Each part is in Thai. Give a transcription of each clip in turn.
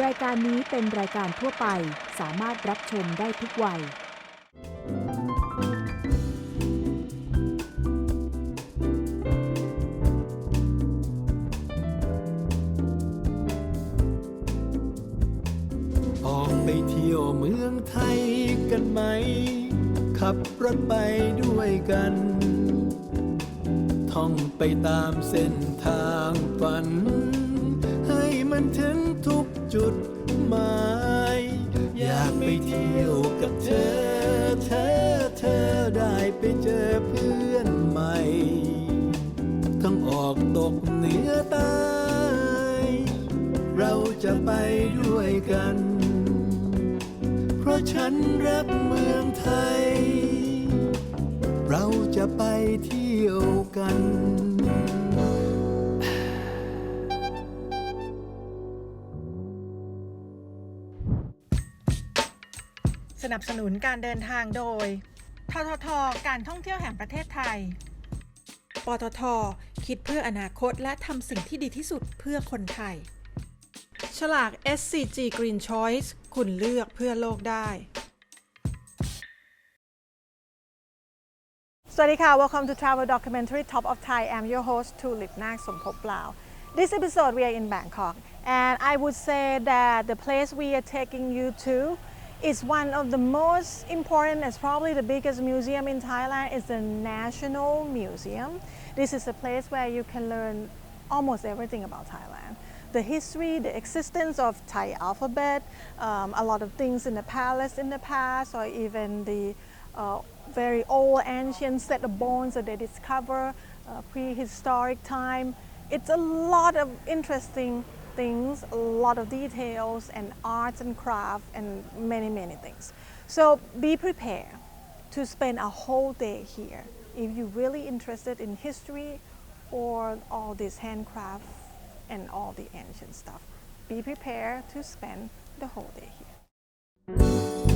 รายการนี้เป็นรายการทั่วไปสามารถรับชมได้ทุกวัย ออกไปเที่ยวเมืองไทยกันไหม ขับรถไปด้วยกัน ท่องไปตามเส้นทางฝัน ให้มันถึงทุก จุดหมาย อยากไปเที่ยวกับเธอ เธอเธอได้ไปเจอเพื่อนใหม่ ทั้งออกตกเหนือใต้เราจะไปด้วยกัน เพราะฉันรักเมืองไทย เราจะไปเที่ยวกัน นับสนุนการเดินทางโดย ททท การท่องเที่ยวแห่งประเทศไทย ปตท คิดเพื่ออนาคตและทำสิ่งที่ดีที่สุดเพื่อคนไทย ฉลาก SCG Green Choice คุณเลือกเพื่อโลกได้ สวัสดีค่ะ Welcome to Travel Documentary Top of Thai I'm your host Tulip Nak Sompop Lao This episode we are in Bangkok and I would say that the place we are taking you to is one of the most important as probably the biggest museum in Thailand is the National Museum This is a place where you can learn almost everything about Thailand the history, the existence of Thai alphabet, um, a lot of things in the palace in the past, or even the uh, very old ancient set of bones that they discover, uh, prehistoric time. It's a lot of interesting things, a lot of details and arts and craft and many, many things. So be prepared to spend a whole day here if you're really interested in history or all this handcraft and all the ancient stuff. Be prepared to spend the whole day here.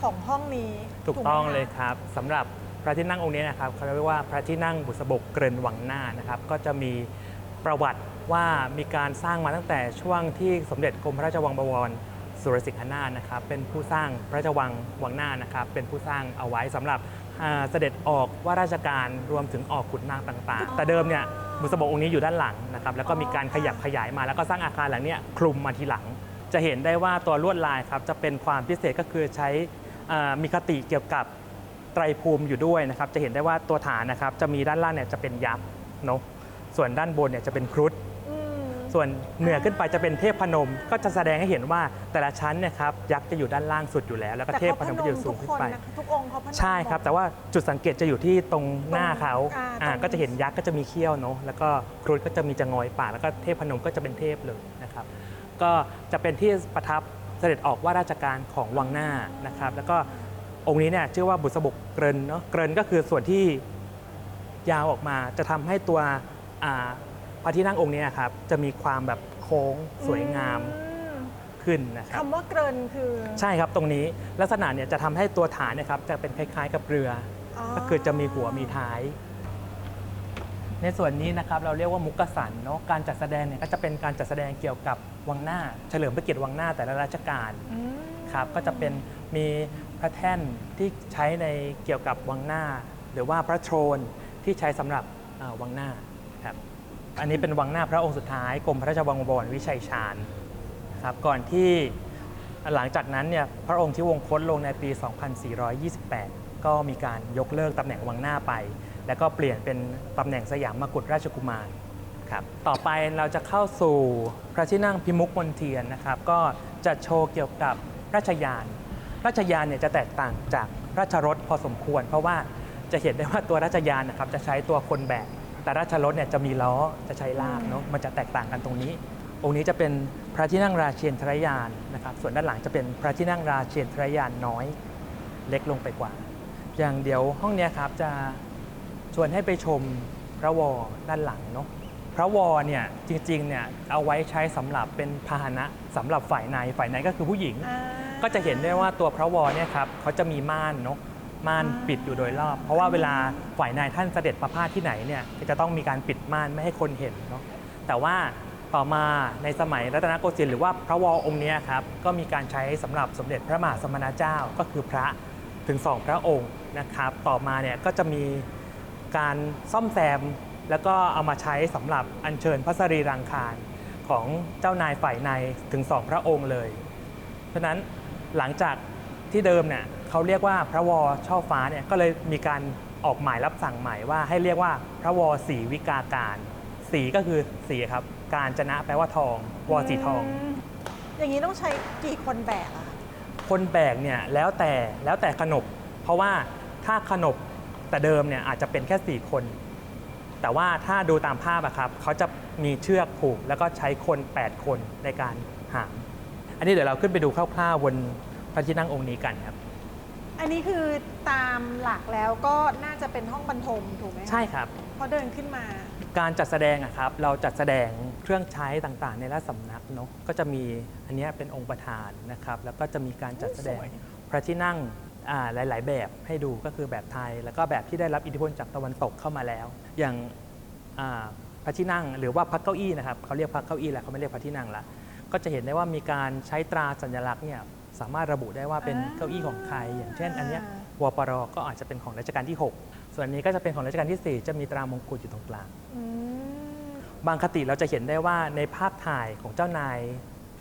ของห้องนี้ถูกต้องคะเลยครับสำหรับพระที่นั่งองค์นี้นะครับเขาเรียกว่าพระที่นั่งบุษบกเกรินวังหน้านะครับก็จะมีประวัติว่ามีการสร้างมาตั้งแต่ช่วงที่สมเด็จกรมพระราชวังบวรสุรสิงหนาถนะครับเป็นผู้สร้างพระราชวังวังหน้านะครับเป็นผู้สร้างเอาไว้สำหรับอ่าเสด็จออกว่าราชการรวมถึงออกขุนนางต่างๆ แต่เดิมเนี่ยบุษบกองค์นี้อยู่ด้านหลังนะครับแล้วก็มีการขยับขยายมาแล้วก็สร้างอาคารหลังเนี้ยคลุมมาทีหลัง จะเห็นได้ว่าตัวลวดลายครับจะเป็นความพิเศษก็คือใช้อ่ามีคติเกี่ยวกับไตรภูมิอยู่ด้วยนะครับ จะเห็นได้ว่าตัวฐานนะครับจะมีด้านล่างเนี่ยจะเป็นยักษ์เนาะส่วนด้านบนเนี่ยจะเป็นครุฑอืมส่วนเหนือขึ้นไปจะเป็นเทพพนม ก็จะแสดงให้เห็นว่าแต่ละชั้นเนี่ยครับยักษ์จะอยู่ด้านล่างสุดอยู่แล้ว แล้วก็แต่เทพเขาพพนมนก็มอยู่สูทุงกขึ้นคนไปนะทุกองค์เขาพนมใช่ครับหมดแต่ว่าจุดสังเกตจะอยู่ที่ตรงหน้าเขาอ่าอ่าตรงก็จะเห็นยักษ์ก็จะมีเขี้ยวเนาะแล้วก็ครุฑก็จะมีจะงอยปากแล้วก็เทพพนมก็จะเป็นเทพเลยนะครับ ก็จะเป็นที่ประทับเสด็จออกว่าราชการของวังหน้านะครับ แล้วก็องค์นี้เนี่ยชื่อว่าบุษบกเกรินเนาะเกรินก็คือส่วนที่ยาวออกมาจะทำให้ตัวอ่าพระที่นั่งองค์นี้นะครับจะมีความแบบโค้งสวยงามอืมขึ้นนะครับคำว่าเกรินคือใช่ครับตรงนี้ลักษณะเนี่ยจะทำให้ตัวฐานเนยครับจะเป็นคล้าย ๆ กับเรืออ๋อก็คือจะมีหัวมีท้าย ในส่วนนี้นะครับเราเรียกว่ามุกสันเนาะการจัดแสดงเนี่ยก็จะเป็นการจัดแสดงเกี่ยวกับ วังหน้า เฉลิมพระเกียรติวังหน้าแต่ละราชการอืมครับก็จะเป็นมีพระแท่นที่ใช้ในเกี่ยวกับวังหน้า หรือว่าพระโทนที่ใช้สำหรับเอ่อวังหน้าครับอันนี้เป็นวังหน้าพระองค์สุดท้ายกรมพระราชวังบวรวิชัยชาญครับก่อนที่หลังจากนั้นเนี่ยพระองค์ที่วงคตลงในปี 2428 ก็มีการยกเลิกตำแหน่งวังหน้าไป แล้วก็เปลี่ยนเป็นตำแหน่งสยามมกุฎราชกุมาร ครับต่อไปเราจะเข้าสู่พระที่นั่งพิมุกมนเทียนนะครับ ก็จะโชว์เกี่ยวกับราชยาน ราชยานเนี่ยจะแตกต่างจากราชรถพอสมควร เพราะว่าจะเห็นได้ว่าตัวราชยานนะครับจะใช้ตัวคนแบกแต่ราชรถเนี่ยจะมีล้อจะใช้ลากเนาะมันจะแตกต่างกันตรงนี้ องค์นี้จะเป็นพระที่นั่งราเชนทรยานนะครับ ส่วนด้านหลังจะเป็นพระที่นั่งราเชนทรยานน้อยเล็กลงไปกว่า อย่างเดี๋ยวห้องนี้ครับจะชวนให้ไปชมพระวอด้านหลังเนาะ พระวอเนี่ยจริงๆเนี่ยเอาไว้ใช้สำหรับเป็นพาหนะสำหรับฝ่ายในฝ่ายในก็คือผู้หญิงอ่าก็จะเห็นได้ว่าตัวพระวอเนี่ยครับเขาจะมีม่านเนาะม่านปิดอยู่โดยรอบ เพราะว่าเวลาฝ่ายนายท่านเสด็จประพาสที่ไหนเนี่ยก็จะต้องมีการปิดม่านไม่ให้คนเห็นเนาะแต่ว่าต่อมาในสมัยรัตนโกสินทร์หรือว่าพระวอองค์เนี้ยครับก็มีการใช้สำหรับสมเด็จพระมหาสมณเจ้าก็คือพระถึงสองพระองค์นะครับ ต่อมาเนี่ยก็จะมีการซ่อมแซม แล้วก็เอามาใช้สำหรับอัญเชิญพระสรีรังคารของเจ้านายฝ่ายในถึงสองพระองค์เลย เพราะฉะนั้นหลังจากที่เดิมเนี่ยเขาเรียกว่าพระวอช่อฟ้าเนี่ยก็เลยมีการออกหมายรับสั่งใหม่ว่าให้เรียกว่าพระวอสีวิกาการสีก็คือสีครับ การจนะแปลว่าทอง วอสีทองมอย่างนี้ต้องใช้กี่คนแบกอะคนแบกเนี่ยแล้วแต่แล้วแต่ขนบ เพราะว่าถ้าขนบแต่เดิมเนี่ยอาจจะเป็นแค่ 4 คน แต่ว่าถ้าดูตามภาพอะครับเขาจะมีเชือกผูกแล้วก็ใช้คน 8 คนในการหาม อันนี้เดี๋ยวเราขึ้นไปดูคร่าวๆบนพระที่นั่งองค์นี้กันครับ อันนี้คือตามหลักแล้วก็น่าจะเป็นห้องบรรทมถูกไหมใช่ครับ พอเดินขึ้นมา การจัดแสดงอะครับ เราจัดแสดงเครื่องใช้ต่างๆ ในราชสำนักเนาะก็จะมีอันเนี้ยเป็นองค์ประธานนะครับ แล้วก็จะมีการจัดแสดงพระที่นั่งอ่า หลาย ๆ แบบให้ดูก็คือแบบไทย แล้วก็แบบที่ได้รับอิทธิพลจากตะวันตกเข้ามาแล้ว อย่างอ่าพระที่นั่งหรือว่าพระเก้าอี้นะครับเขาเรียกพระเก้าอี้แหละเขาไม่เรียกพระที่นั่งละก็จะเห็นได้ว่ามีการใช้ตราสัญลักษณ์เนี่ยสามารถระบุได้ว่าเป็นอ่าเก้าอี้ของใคร อย่างเช่น อันเนี้ยวปรก็อาจจะเป็นของรัชกาลที่ 6 ส่วนอันนี้ก็จะเป็นของรัชกาลที่ 4 จะมีตรามงกุฎอยู่ตรงกลางอืมบางคติเราจะเห็นได้ว่าในภาพถ่ายของเจ้านาย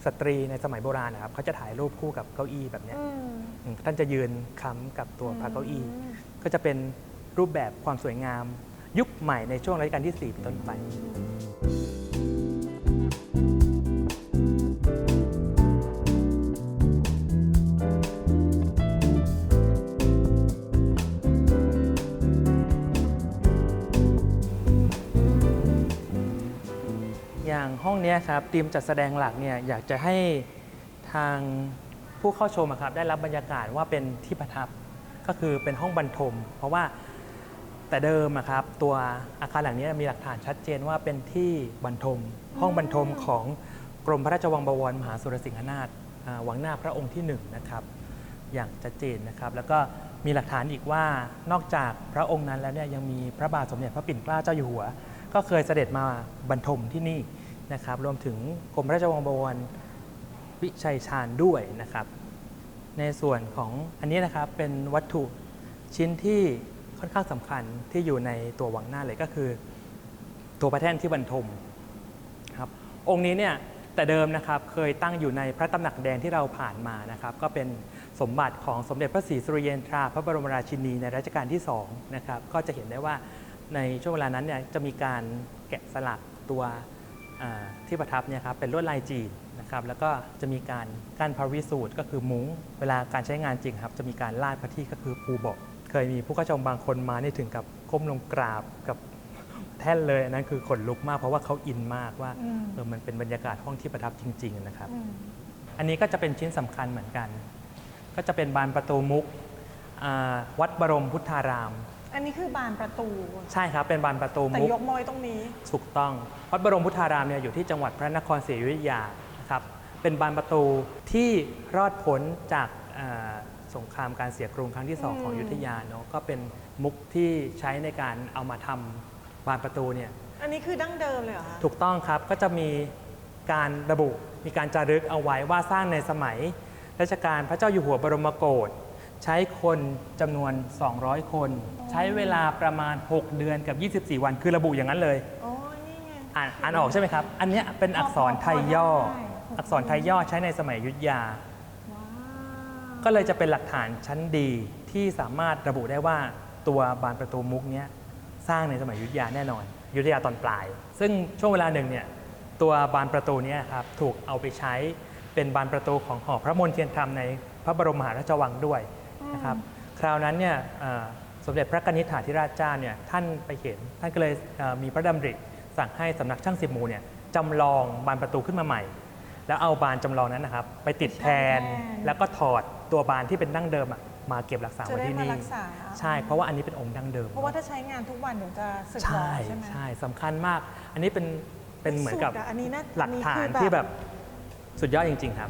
สตรีในสมัยโบราณนะครับเขาจะถ่ายรูปคู่กับเก้าอี้แบบเนี้ยอืมอืมท่านจะยืนค้ำกับตัวพระเก้าอี้ มก็จะเป็นรูปแบบความสวยงาม ยุคใหม่ในช่วงรัชกาลที่4เป็นต้นไป อ ห้องนี้ครับทีมจัดแสดงหลักเนี่ยอยากจะให้ทางผู้เข้าชมครับได้รับบรรยากาศว่าเป็นที่ประทับก็คือเป็นห้องบรรทม เพราะว่าแต่เดิมครับตัวอาคารหลังนี้มีหลักฐานชัดเจนว่าเป็นที่บรรทม ห้องบรรทมของกรมพระราชวังบวรมหาสุรสิงหนาถวังหน้าพระองค์ที่หนึ่งนะครับอย่างชัดเจนนะครับ แล้วก็มีหลักฐานอีกว่านอกจากพระองค์นั้นแล้วเนี่ยยังมีพระบาทสมเด็จพระปิ่นเกล้าเจ้าอยู่หัว ก็เคยเสด็จมาบรรทมที่นี่ นะครับรวมถึงกรมราชวังบวรวิชัยชาญด้วยนะครับ ในส่วนของอันนี้นะครับเป็นวัตถุชิ้นที่ค่อนข้างสำคัญที่อยู่ในตัววังหน้าเลยก็คือ ตัวพระแท่นที่บรรทมครับองค์นี้เนี่ยแต่เดิมนะครับเคยตั้งอยู่ในพระตำหนักแดงที่เราผ่านมานะครับ ก็เป็นสมบัติของสมเด็จพระศรีสุริเยนทราพระบรมราชินีในรัชกาลที่2นะครับก็จะเห็นได้ว่าในช่วงเวลานั้นเนี่ยจะมีการแกะสลักตัว ที่ประทับเนี่ยครับเป็นลวดลายจีนนะครับแล้วก็จะมีการกั้นพระวิสูตรก็คือมุ้ง เวลาการใช้งานจริงครับ จะมีการลาดพระที่ก็คือปูเบาะเคยมีผู้เข้าชมบางคนมานี่ถึงกับก้มลงกราบกับแท่นเลยอันนั้นคือขนลุกมากเพราะว่าเขาอินมากว่าอืมเออมันเป็นบรรยากาศห้องที่ประทับจริง ๆ นะครับอืมอันนี้ก็จะเป็นชิ้นสำคัญเหมือนกัน ก็จะเป็นบานประตูมุกอ่าวัดบรมพุทธาราม อันนี้คือบานประตูใช่ครับ เป็นบานประตูแต่มุกยกมอยตรงนี้ ถูกต้องวัดบรมพุทธารามเนี่ยอยู่ที่จังหวัดพระนครศรีอยุธยานะครับเป็นบานประตูที่รอดพ้นจากอ่าสงครามการเสียกรุงครั้งที่สองอืมของอยุธยาเนาะก็เป็นมุกที่ใช้ในการเอามาทำบานประตูเนี่ย อันนี้คือดั้งเดิมเลยเหรอคะถูกต้องครับ ก็จะมีการระบุ มีการจารึกเอาไว้ว่าสร้างในสมัยรัชกาลพระเจ้าอยู่หัวบรมโกศ ใช้คนจำนวน 200 คน ใช้เวลาประมาณ 6 เดือนกับ 24 วัน คือระบุอย่างนั้นเลยอ๋อนี่ไง อ่านอ่านออกใช่ไหมครับ อันเนี้ยเป็นอักษรไทยย่อได้ อักษรไทยย่อใช้ในสมัยอยุธยา ว้าวก็เลยจะเป็นหลักฐานชั้นดีที่สามารถระบุได้ว่าตัวบานประตูมุกเนี้ยสร้างในสมัยอยุธยาแน่นอนอยุธยาตอนปลาย ซึ่งช่วงเวลาหนึ่งเนี่ยตัวบานประตูเนี้ครับถูกเอาไปใช้เป็นบานประตูของหอพระมนเทียนธรรมในพระบรมมหาราชวังด้วย นะครับคราวนั้นเนี่ยเอ่อสมเด็จพระกนิษฐาธิราชเจ้าเนี่ยท่านไปเห็น ท่านก็เลยเอ่อมีพระดำริสั่งให้สำนักช่างสิบหมู่เนี่ยจำลองบานประตูขึ้นมาใหม่ แล้วเอาบานจำลองนั้นนะครับ ไปติดแทนแทนแล้วก็ถอดตัวบานที่เป็นดั้งเดิมอะมาเก็บรักษาจะไว้ได้ที่มานี่รักษาใช่เพราะว่าอันนี้เป็นองค์ดั้งเดิม เพราะว่าถ้าใช้งานทุกวันเดี๋ยวจะสึกหรอใช่ใช่ไหมใช่สำคัญมาก อันนี้เป็นเป็นเหมือนกับสุดะอันนี้น่าหลักฐานอัคือที่แบบสุดยอดจริง ๆ ครับ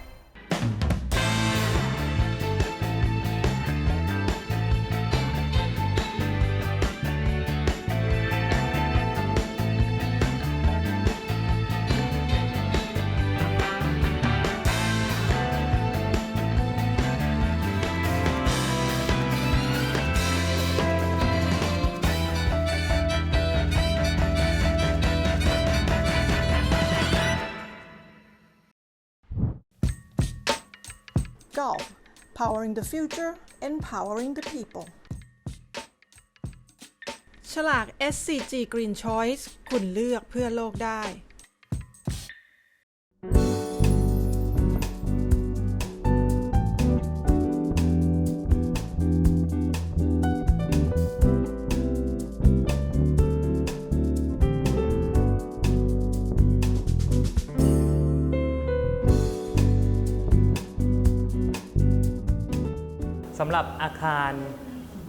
Golf Powering the Future Empowering the People ฉลาก SCG Green Choice คุณเลือกเพื่อโลกได้ สำหรับอาคาร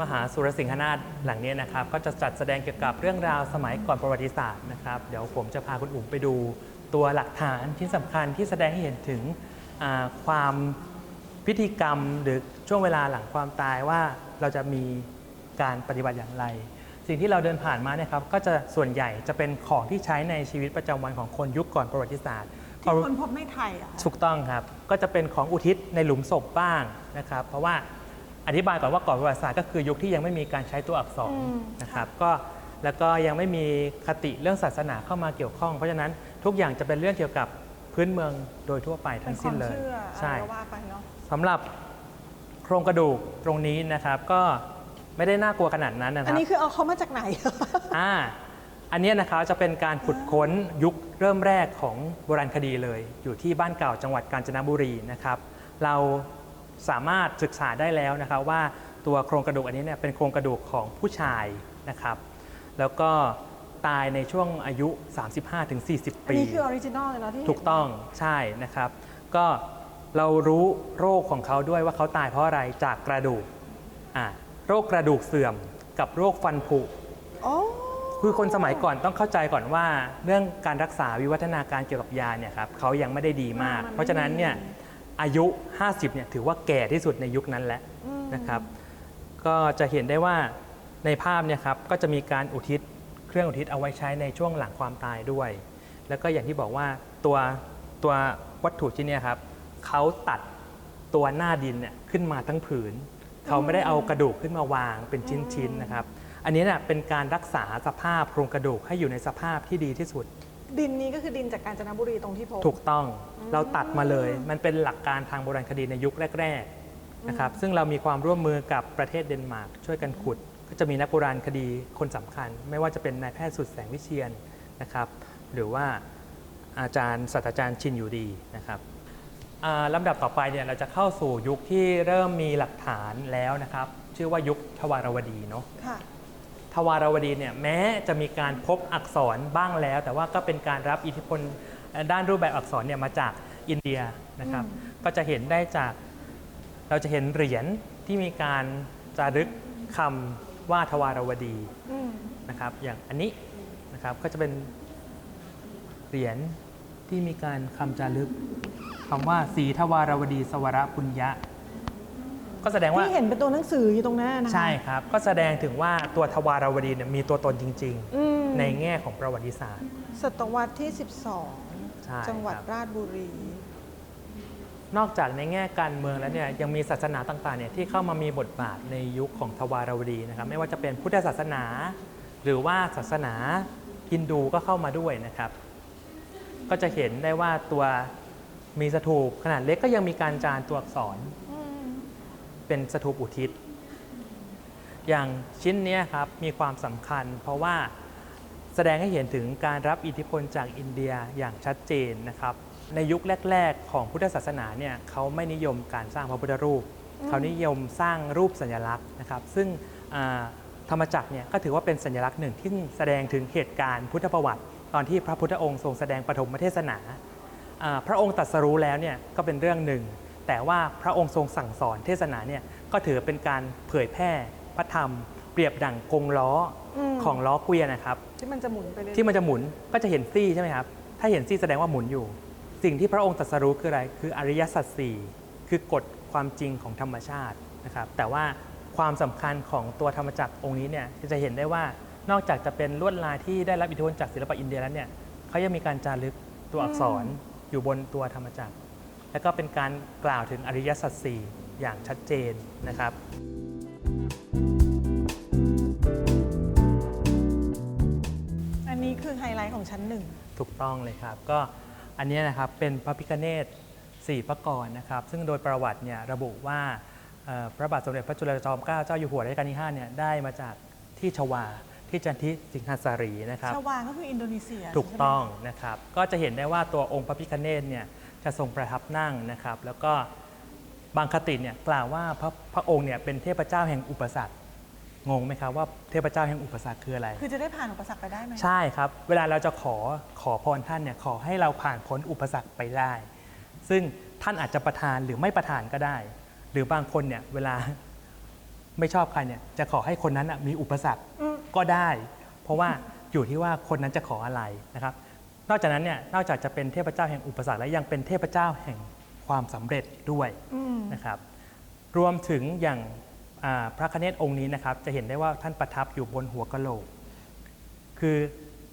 มหาสุรสิงหนาถหลังนี้นะครับ ก็จะจัดแสดงเกี่ยวกับเรื่องราวสมัยก่อนประวัติศาสตร์นะครับ เดี๋ยวผมจะพาคุณอุ๋มไปดูตัวหลักฐานที่สำคัญที่แสดงให้เห็นถึงอ่าความพิธีกรรมหรือช่วงเวลาหลังความตายว่าเราจะมีการปฏิบัติอย่างไร สิ่งที่เราเดินผ่านมาเนี่ยครับก็จะส่วนใหญ่จะเป็นของที่ใช้ในชีวิตประจำวันของคนยุคก่อนประวัติศาสตร์ที่คนพบในไทยเหรอะถูกต้องครับ ก็จะเป็นของอุทิศในหลุมศพบ้างนะครับ เพราะว่า อธิบายก่อนว่าก่อนประวัติศาสตร์ก็คือยุคที่ยังไม่มีการใช้ตัวอักษรอืม นะครับก็แล้วก็ยังไม่มีคติเรื่องศาสนาเข้ามาเกี่ยวข้อง เพราะฉะนั้นทุกอย่างจะเป็นเรื่องเกี่ยวกับพื้นเมืองโดยทั่วไปเป็ทั้นงคสิ้วานมเลย เชื่อใช่อะไรก็ว่าไปเนาะ สำหรับโครงกระดูกตรงนี้นะครับ ก็ไม่ได้น่ากลัวขนาดนั้นนะคอันรับ นี้คือเอาเขามาจากไหน อ่า อันเนี้ยนะครับจะเป็นการขุดค้นยุคเริ่มแรกของโบราณคดีเลย อยู่ที่บ้านเก่าจังหวัดกาญจนบุรีนะครับ เรา สามารถศึกษาได้แล้วนะครับว่าตัวโครงกระดูกอันนี้เนี่ยเป็นโครงกระดูกของผู้ชายนะครับ แล้วก็ตายในช่วงอายุ 35-40อันปีนี้คือออริจินอลเลยเนาะที่ถูกต้องใช่นะครับ ก็เรารู้โรคของเขาด้วยว่าเขาตายเพราะอะไรจากกระดูกอ่าโรคกระดูกเสื่อมกับโรคฟันผุ โอ้คือคนสมัยก่อนต้องเข้าใจก่อนว่า เรื่องการรักษาวิวัฒนาการเกี่ยวกับยาเนี่ยครับเขายังไม่ได้ดีมาก เพราะฉะนั้นเนี่ย อายุ 50เนี่ยถือว่าแก่ที่สุดในยุคนั้นแหละนะครับ ก็จะเห็นได้ว่าในภาพเนี่ยครับก็จะมีการอุทิศเครื่องอุทิศเอาไว้ใช้ในช่วงหลังความตายด้วย แล้วก็อย่างที่บอกว่าตัวตัววัตถุชิ้นเนี้ครับเขาตัดตัวหน้าดินเนี่ยขึ้นมาทั้งผืน เขาไม่ได้เอากระดูกขึ้นมาวางเป็นชิ้นๆนะครับ อันนี้เนี่ยเป็นการรักษาสภาพโครงกระดูกให้อยู่ในสภาพที่ดีที่สุด ดินนี้ก็คือดินจากกาญจนบุรีตรงที่พบ ถูกต้องเราตัดมาเลย มันเป็นหลักการทางโบราณคดีในยุคแรกๆนะครับซึ่งเรามีความร่วมมือกับประเทศเดนมาร์กช่วยกันขุด ก็จะมีนักโบราณคดีคนสำคัญ ไม่ว่าจะเป็นนายแพทย์สุดแสงวิเชียนนะครับ หรือว่าอาจารย์ศาสตราจารย์ชินอยู่ดีนะครับอ่าลำดับต่อไปเนี่ยเราจะเข้าสู่ยุคที่เริ่มมีหลักฐานแล้วนะครับ ชื่อว่ายุคทวารวดีเนาะค่ะ ทวารวดีเนี่ยแม้จะมีการพบอักษรบ้างแล้ว แต่ว่าก็เป็นการรับอิทธิพลด้านรูปแบบอักษรเนี่ยมาจากอินเดียนะครับก็จะเห็นได้จากเราจะเห็นเหรียญที่มีการจารึกคำว่าทวารวดีนะครับอย่างอันนี้นะครับก็จะเป็นเหรียญที่มีการคำจารึกคำว่าสีทวารวดีสวรปุญญะ ก็แสดงว่า ที่เห็นเป็นตัวหนังสืออยู่ตรงนั้นนะคะ ใช่ครับ ก็แสดงถึงว่าตัวทวารวดีเนี่ยมีตัวตนจริง อืม ๆ ในแง่ของประวัติศาสตร์ ศตวรรษที่ ใช่12 จังหวัดครับ ราชบุรี นอกจากในแง่การเมืองแล้วเนี่ยยังมีศาสนาต่างๆเนี่ยที่เข้ามามีบทบาทในยุคของทวารวดีนะครับไม่ว่าจะเป็นพุทธศาสนา หรือว่าศาสนาฮินดูก็เข้ามาด้วยนะครับ ก็จะเห็นได้ว่าตัวมีสถูปขนาดเล็กก็ยังมีการจานตัวอักษร เป็นสถูปอุทิศ อย่างชิ้นนี้ครับมีความสำคัญ เพราะว่าแสดงให้เห็นถึงการรับอิทธิพลจากอินเดียอย่างชัดเจนนะครับ ในยุคแรก ๆ ของพุทธศาสนาเนี่ยเขาไม่นิยมการสร้างพระพุทธรูป เขานิยมสร้างรูปสัญลักษณ์นะครับ ซึ่งธรรมจักรเนี่ยก็ถือว่าเป็นสัญลักษณ์หนึ่งที่แสดงถึงเหตุการณ์พุทธประวัติ ตอนที่พระพุทธองค์ทรงแสดงปฐมเทศนาอ่าพระองค์ตรัสรู้แล้วเนี่ยก็เป็นเรื่องหนึ่ง แต่ว่าพระองค์ทรงสั่งสอนเทศนาเนี่ยก็ถือเป็นการเผยแพร่พระธรรม เปรียบดั่งกงล้ออมของล้อเกวียนนะครับ ที่มันจะหมุนไปเรื่อยๆที่มันจะหมุนก็จะเห็นซี่ใช่ไหมครับ ถ้าเห็นซี่แสดงว่าหมุนอยู่ สิ่งที่พระองค์ตรัสรู้คืออะไร คืออริยสัจสี่คือกฎความจริงของธรรมชาตินะครับ แต่ว่าความสำคัญของตัวธรรมจักรองค์นี้เนี่ยจะเห็นได้ว่านอกจากจะเป็นลวดลายที่ได้รับอิทธิพลจากศิลปะอินเดียแล้วเนี่ยเขายังมีการจารึกตัวอักษรอยู่บนตัวธรรมจักร แล้วก็เป็นการกล่าวถึงอริยสัจสี่อย่างชัดเจนนะครับอันนี้คือไฮไลท์ของชั้นหนึ่งถูกต้องเลยครับ ก็อันเนี้ยนะครับเป็นพระพิคเนตสี่พระกรนะครับ ซึ่งโดยประวัติเนี่ยระบุว่าเอ่อพระบาทสมเด็จพระจุลจอมเกล้าเจ้าอยู่หัวรัชกาลที่5เนี่ยได้มาจากที่ชวาที่จันทิสิงหสารีนะครับชวาก็คืออินโดนีเซียถูกใช่ไหมต้องนะครับ ก็จะเห็นได้ว่าตัวองค์พระพิคเนตเนี่ย จะทรงประทับนั่งนะครับ แล้วก็บางคติเนี่ยกล่าวว่าพระพระองค์เนี่ยเป็นเทพเจ้าแห่งอุปสรรค งงไหมครับว่าเทพเจ้าแห่งอุปสรรคคืออะไร คือจะได้ผ่านอุปสรรคไปได้ไหมใช่ครับ เวลาเราจะขอขอพรท่านเนี่ยขอให้เราผ่านพ้นอุปสรรคไปได้ ซึ่งท่านอาจจะประทานหรือไม่ประทานก็ได้ หรือบางคนเนี่ยเวลาไม่ชอบใครเนี่ยจะขอให้คนนั้นน่ะมีอุปสรรคก็ได้ เพราะว่าอยู่ที่ว่าคนนั้นจะขออะไรนะครับ นอกจากนั้นเนี่ยนอกจากจะเป็นเทพเจ้าแห่งอุปสรรคแล้วยังเป็นเทพเจ้าแห่งความสำเร็จด้วยนะครับ รวมถึงอย่างอ่าพระคเนศองค์นี้นะครับ จะเห็นได้ว่าท่านประทับอยู่บนหัวกะโหลก คือ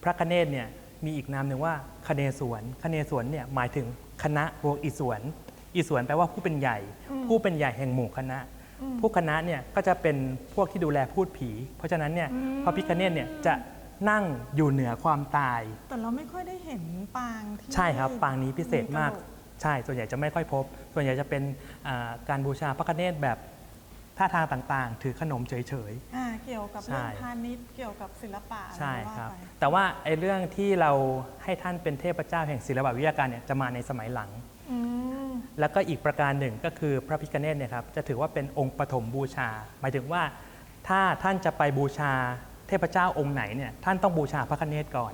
พระคเนศเนี่ยมีอีกนามหนึ่งว่าคเนศวรคเนศวรเนี่ยหมายถึงคณะบวกอิศวรอิศวรแปลว่าผู้เป็นใหญ่ ผู้เป็นใหญ่แห่งหมู่คณะ ผู้คณะเนี่ยก็จะเป็นพวกที่ดูแลพูดผี เพราะฉะนั้นเนี่ยพระพิคเนศเนี่ยจะ นั่งอยู่เหนือความตาย แต่เราไม่ค่อยได้เห็นปางที่ใช่ครับปางนี้พิเศษมากกระโหลใช่ส่วนใหญ่จะไม่ค่อยพบ ส่วนใหญ่จะเป็นอ่าการบูชาพระคเนศแบบท่าทางต่างๆ ถือขนมเฉย อ่าเกี่ยวกับใช่เรื่องพาณิชย์เกี่ยวกับศิลปะๆ ใช่อะไว่าครับไปแต่ว่าไอ้เรื่องที่เราให้ท่านเป็นเทพเจ้าแห่งศิลปวิทยาการเนี่ยจะมาในสมัยหลัง อืมแล้วก็อีกประการหนึ่งก็คือพระพิคเนตเนี่ยครับจะถือว่าเป็นองค์ปฐมบูชา หมายถึงว่าถ้าท่านจะไปบูชา เทพเจ้าองค์ไหนเนี่ยท่านต้องบูชาพระคเนตก่อน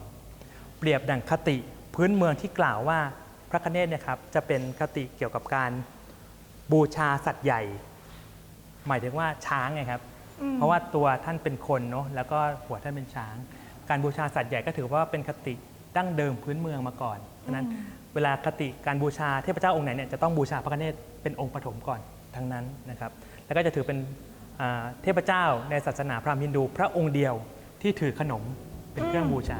เปรียบดังคติพื้นเมืองที่กล่าวว่าพระคเนตเนี่ยครับจะเป็นคติเกี่ยวกับการบูชาสัตว์ใหญ่ หมายถึงว่าช้างไงครับ เพราะว่าตัวท่านเป็นคนเนาะแล้วก็หัวท่านเป็นช้าง การบูชาสัตว์ใหญ่ก็ถือว่าเป็นคติดั้งเดิมพื้นเมืองมาก่อนเพราะฉะนั้นเวลาคติการบูชาเทพเจ้าองค์ไหนเนี่ยจะต้องบูชาพระคเนศเป็นองค์ปฐมก่อนทั้งนั้นนะครับ แล้วก็จะถือเป็นอ่า เทพเจ้าในศาสนาพราหมณ์ฮินดู พระองค์เดียวที่ถือขนมเป็นเครื่องบูชา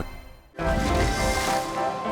ต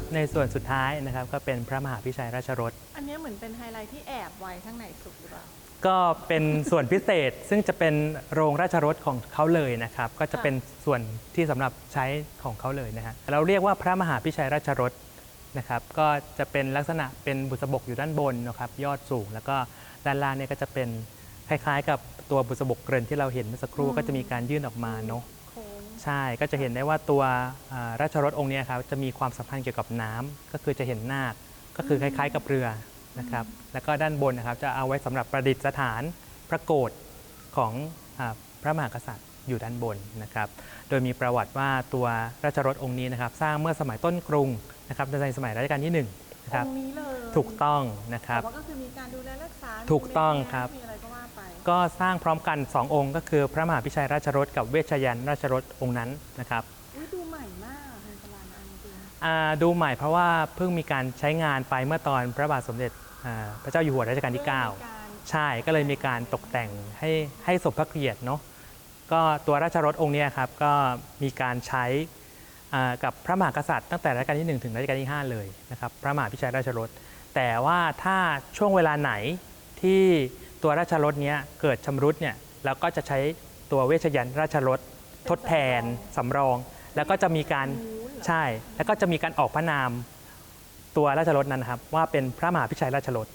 ครับในส่วนสุดท้ายนะครับก็เป็นพระมหาพิชัยราชรส อันนี้เหมือนเป็นไฮไลท์ที่แอบไว้ข้างในสุดหรือเปล่า ก็เป็นส่วนพิเศษซึ่งจะเป็นโรงราชรสของเขาเลยนะครับ ก็จะเป็นส่วนที่สำหรับใช้ของเขาเลยนะฮะเราเรียกว่าพระมหาพิชัยราชรสนะครับก็จะเป็นลักษณะเป็นบุษบกอยู่ด้านบนนะครับยอดสูง แล้วก็ด้านล่างเนี่ยก็จะเป็นคล้ายๆ กับตัวบุษบกเกริ่นที่เราเห็นเมื่อสักครู่ก็จะมีการยื่นออกมาเนาะโค้ง ใช่ก็จะเห็นได้ว่าตัวอ่าราชรถองค์เนี้ครับจะมีความสัมพันธ์เกี่ยวกับน้ำก็คือจะเห็นนาคก็คือคล้าย ๆ กับเรือนะครับแล้วก็ด้านบนนะครับจะเอาไว้สำหรับประดิษฐานพระโกรธของอาพระมหากษัตริย์อยู่ด้านบนนะครับ โดยมีประวัติว่าตัวราชรถองค์นี้นะครับ สร้างเมื่อสมัยต้นกรุงนะครับในสมัยรัชกาลที่หนึ่งนะครับองค์นี้เลยถูกต้องนะครับแต่ว่าก็คือมีการดูแลรักษา ถูกต้องครับมีอะไร ก็ว่าไปก็สร้างพร้อมกัน 2 องค์ ก็คือพระมหาพิชัยราชรถกับเวชยันต์ราชรถองค์นั้นนะครับอุ้ยดูใหม่มากอะคุณพลานอันจริงอ่าดูใหม่เพราะว่าเพิ่งมีการใช้งานไปเมื่อตอนพระบาทสมเด็จอ่าพระเจ้าอยู่หัวรัชกาลที่มีการ9ใช่ก็เลยมีการตกแต่งให้ให้สมพระเกียรติเนาะก็ตัวราชรถองค์เนี้ยครับก็มีการใช้อ่ากับพระมหากษัตริย์ตั้งแต่รัชกาลที่ 1 ถึงรัชกาลที่ 5 เลยนะครับพระมหาพิชัยราชรถแต่ว่าถ้าช่วงเวลาไหนที่ ตัวราชรถเนี้ยเกิดชำรุดเนี่ยเราก็จะใช้ตัวเวชยันต์ราชรถทดแทนสำรอง แล้วก็จะมีการใช่ แล้วก็จะมีการออกพระนามตัวราชรถนั้นนะครับ ว่าเป็นพระมหาพิชัยราชรถ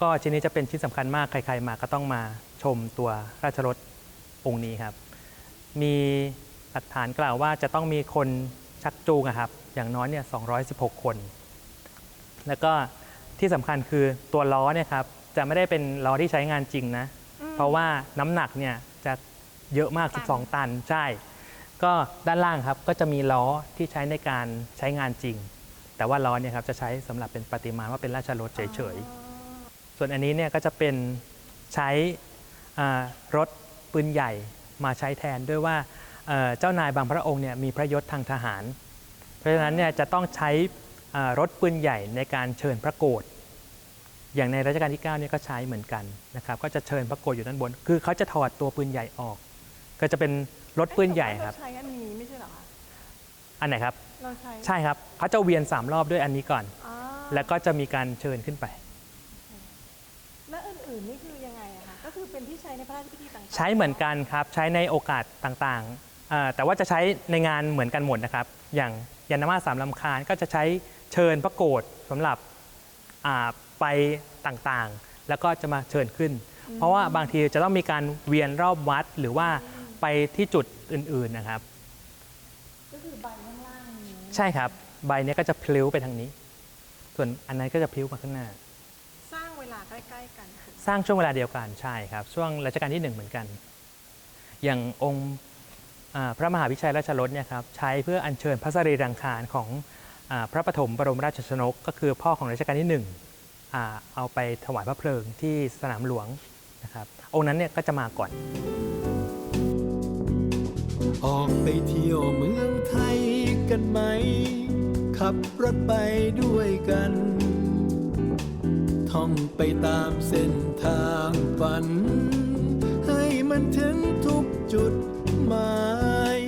ก็ชิ้นนี้จะเป็นชิ้นสำคัญมากใคร ๆ มาก็ต้องมาชมตัวราชรถองค์นี้ครับ มีหลักฐานกล่าวว่าจะต้องมีคนชักจูงอะครับ อย่างน้อยเนี่ย216 คน แล้วก็ที่สำคัญคือตัวล้อเนี่ยครับ จะไม่ได้เป็นล้อที่ใช้งานจริงนะ เพราะว่าน้ำหนักเนี่ยจะเยอะมาก 12 ตันใช่ ก็ด้านล่างครับก็จะมีล้อที่ใช้ในการใช้งานจริง แต่ว่าล้อเนี่ยครับจะใช้สำหรับเป็นประติมานว่าเป็นราชรถเฉยๆ ส่วนอันนี้เนี่ยก็จะเป็นใช้อ่ารถปืนใหญ่มาใช้แทนด้วยว่าเอ่อเจ้านายบางพระองค์เนี่ยมีพระยศทางทหาร เพราะฉะนั้นเนี่ยจะต้องใช้อ่ารถปืนใหญ่ในการเชิญพระโกรธ อย่างในรัชกาลที่9เนี่ยก็ใช้เหมือนกันนะครับ ก็จะเชิญพระโกรธอยู่ด้านบน คือเขาจะถอดตัวปืนใหญ่ออก ก็จะเป็นรถปืนใหญ่ครับ เาใช้อันนี้ไม่ใช่เหรอคะอันไหนครับ เราใช้ใช่ครับเขาจะเวียน3รอบด้วยอันนี้ก่อน อ๋อแล้วก็จะมีการเชิญขึ้นไป และอื่นๆนี่คือยังไงอะคะก็คือเป็นที่ใช้ในพระราชพิธีต่างๆใช้เหมือนกันครับ ใช้ในโอกาสต่างๆอ่าแต่ว่าจะใช้ในงานเหมือนกันหมดนะครับ อย่างยานมาสสามลำคาญก็จะใช้เชิญพระโกรธสำหรับอ่า ไปต่างๆ แล้วก็จะมาเชิญขึ้น เพราะว่าบางทีจะต้องมีการเวียนรอบวัดหรือว่าไปที่จุดอื่นๆนะครับ ก็คือใบข้างล่างนี้ใช่ครับ ใบเนี้ยก็จะพลิ้วไปทางนี้ ส่วนอันนั้นก็จะพลิ้วมาข้างหน้า สร้างเวลาใกล้ ๆ กันถูกสร้างช่วงเวลาเดียวกันใช่ครับ ช่วงรัชกาลที่หนึ่งเหมือนกัน อย่างองค์อ่าพระมหาวิชัยราชรถเนี่ยครับใช้เพื่ออัญเชิญพระสรีรังคารของอาพระปฐมบรมราชชนก ก็คือพ่อของรัชกาลที่หนึ่งอ่า เอาไปถวายพระเพลิงที่สนามหลวงนะครับองค์นั้นเนี่ยก็จะมาก่อน ออกไปเที่ยวเมืองไทยกันไหม ขับรถไปด้วยกัน ท่องไปตามเส้นทางฝัน ให้มันถึงทุกจุดหมาย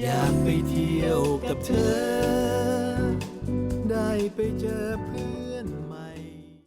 อยากไปเที่ยวกับเธอ ได้ไปเจอ